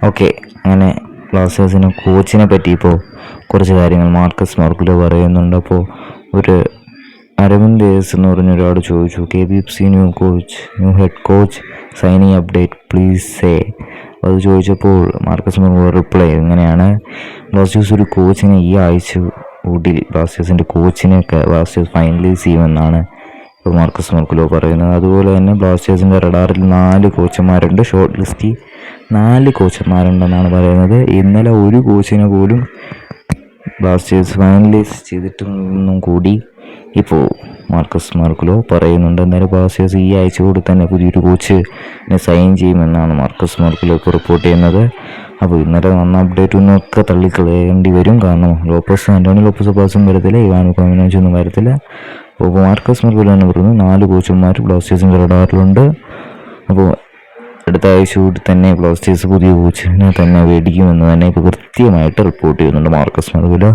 Okay അങ്ങനെ ബ്ലാസ്റ്റേഴ്സിന് കോച്ചിനെ പറ്റി ഇപ്പോൾ കുറച്ച് കാര്യങ്ങൾ മാർക്കസ് മാർക്കുലോ പറയുന്നുണ്ട്. അപ്പോൾ ഒരു അരവിന്ദ് എസ് എന്ന് പറഞ്ഞ ഒരാൾ ചോദിച്ചു K B F C new coach new head coach signing update please say അത് ചോദിച്ചപ്പോൾ മാർക്കസ് മാർക്കുലോ റിപ്ലൈ ഇങ്ങനെയാണ് ബ്ലാസ്റ്റേഴ്സ് ഒരു കോച്ചിനെ ഈ ആഴ്ച കൂടി ബ്ലാസ്റ്റേഴ്സിന്റെ കോച്ചിനെയൊക്കെ ബ്ലാസ്റ്റേഴ്സ് ഫൈനലൈസ് ചെയ്യുമെന്നാണ് ഇപ്പോൾ മാർക്കസ് മാർക്കുലോ പറയുന്നത്. അതുപോലെ തന്നെ ബ്ലാസ്റ്റേഴ്സിന്റെ റഡാറിൽ നാല് കോച്ചന്മാരുണ്ട് ഷോർട്ട് ലിസ്റ്റിൽ നാല് കോച്ചന്മാരുണ്ടെന്നാണ് പറയുന്നത്. ഇന്നലെ ഒരു കോച്ചിനെ പോലും ബ്ലാസ്റ്റേഴ്സ് ഫൈനലൈസ് ചെയ്തിട്ടൊന്നും കൂടി ഇപ്പോൾ മാർക്കസ് മാർക്കുലോ പറയുന്നുണ്ട്. എന്നാലും ബ്ലാസ്റ്റേഴ്സ് ഈ ആഴ്ച കൂടി തന്നെ പുതിയൊരു കോച്ചിനെ സൈൻ ചെയ്യുമെന്നാണ് മാർക്കസ് മാർക്കുലോ ഇപ്പോൾ റിപ്പോർട്ട് ചെയ്യുന്നത്. അപ്പോൾ ഇന്നലെ വന്ന അപ്ഡേറ്റ് ഒന്നൊക്കെ തള്ളിക്കളയേണ്ടി വരും. കാരണം ലോപ്പസ് ആന്റോണി ലോപ്പസ് ബാസും വരത്തില്ല. ഇവാൻ കോമിനോച്ചൊന്നും വരത്തില്ല. അപ്പോൾ മാർക്കസ് മാർക്കുലോ എന്ന് പറയുന്നത് നാല് കോച്ചുമാർ ബ്ലാസ്റ്റേഴ്സിന്റെ റഡാറിലുണ്ട് അപ്പോൾ അടുത്ത ആഴ്ച കൂടി തന്നെ ബ്ലാസ്റ്റേഴ്സ് പുതിയ കോച്ചിനെ തന്നെ വേടിക്കുമെന്ന് തന്നെ ഇപ്പോൾ കൃത്യമായിട്ട് റിപ്പോർട്ട് ചെയ്യുന്നുണ്ട് മാർക്കസ് മാർക്കുലോ